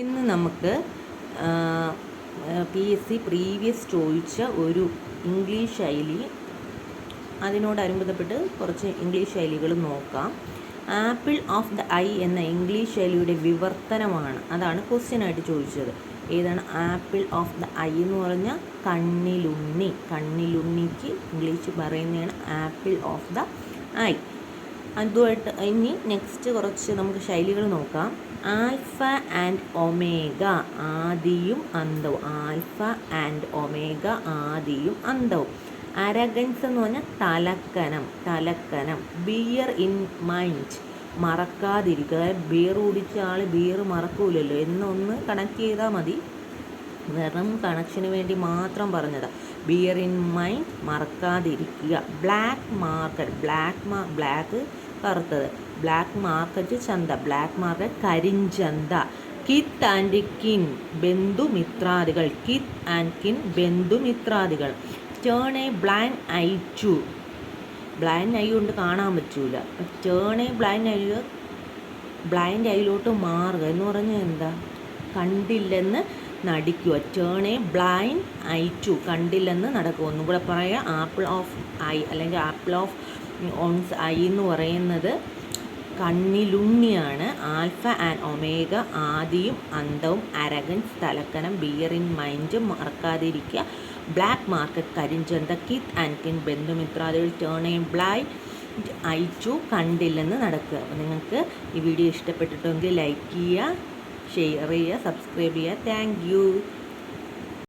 ഇന്ന് നമുക്ക് P S C previous ചോദിച്ച ഒരു ഇംഗ്ലീഷ് ശൈലി അതിനോടനുബന്ധപ്പെട്ട് കുറച്ച് ഇംഗ്ലീഷ് ശൈലികൾ നോക്കാം. ആപ്പിൾ ഓഫ് ദ ഐ എന്ന ഇംഗ്ലീഷ് ശൈലിയുടെ വിവർത്തനമാണ്. അതാണ് ക്വസ്റ്റ്യനായിട്ട് ചോദിച്ചത്. ഏതാണ് ആപ്പിൾ ഓഫ് ദ ഐ എന്ന് പറഞ്ഞാൽ കണ്ണിലുണ്ണി. കണ്ണിലുണ്ണിക്ക് ഇംഗ്ലീഷ് പറയുന്നതാണ് ആപ്പിൾ ഓഫ് ദ ഐ അതുമായിട്ട് ഇനി നെക്സ്റ്റ് കുറച്ച് നമുക്ക് ശൈലികൾ നോക്കാം. ആൽഫ ആൻഡ് ഒമേഗ ആദിയും അന്തവും ആൽഫ ആൻഡ് ഒമേഗ ആദിയും അന്തവും അരഗൻസ് എന്ന് പറഞ്ഞാൽ തലക്കനം തലക്കനം. ബിയർ ഇൻ മൈൻഡ് മറക്കാതിരിക്കുക. അതായത് ബിയർ കുടിച്ച ആൾ ബിയർ മറക്കൂലല്ലോ. എന്നൊന്ന് കണക്ട് ചെയ്താൽ മതി. വെറും കണക്ഷന് വേണ്ടി മാത്രം പറഞ്ഞതാണ് ബിയർ ഇൻ മൈൻഡ് മറക്കാതിരിക്കുക. ബ്ലാക്ക് മാർക്കറ്റ് ബ്ലാക്ക് മാ ബ്ലാക്ക് കറുത്തത്. ബ്ലാക്ക് മാർക്കറ്റ് ചന്ത ബ്ലാക്ക് മാർക്കറ്റ് കരിഞ്ചന്ത. കിത്ത് ആൻഡ് കിൻ ബന്ധുമിത്രാദികൾ. Kith and kin ബന്ധുമിത്രാദികൾ. Turn a blind eye to blind eye കൊണ്ട് കാണാൻ പറ്റൂല. Turn a blind eye blind ഐയിലോട്ട് മാറുക. എന്ന് പറഞ്ഞാൽ എന്താ? കണ്ടില്ലെന്ന് നടിക്കുക turn a blind eye to കണ്ടില്ലെന്ന് നടക്കുക ഒന്നും കൂടെ പറയുക ആപ്പിൾ ഓഫ് ഐ അല്ലെങ്കിൽ ആപ്പിൾ ഓഫ് ഓൺസ് ഐ എന്ന് പറയുന്നത് കണ്ണിലുണ്ണിയാണ്. ആൽഫ ആൻഡ് ഒമേഗ ആദിയും അന്തവും അരകൻ തലക്കനം ബിയർ ഇൻ മൈൻഡ് മറക്കാതിരിക്കുക. ബ്ലാക്ക് മാർക്കറ്റ് കരിഞ്ചന്ത kith and kin ബന്ധുമിത്രാദികൾ turn a blind eye to കണ്ടില്ലെന്ന് നടക്കുക. അപ്പോൾ നിങ്ങൾക്ക് ഈ വീഡിയോ ഇഷ്ടപ്പെട്ടിട്ടുണ്ടെങ്കിൽ ലൈക്ക് ചെയ്യുക. ഷെയർ ചെയ്യുക സബ്സ്ക്രൈബ് ചെയ്യുക താങ്ക് യു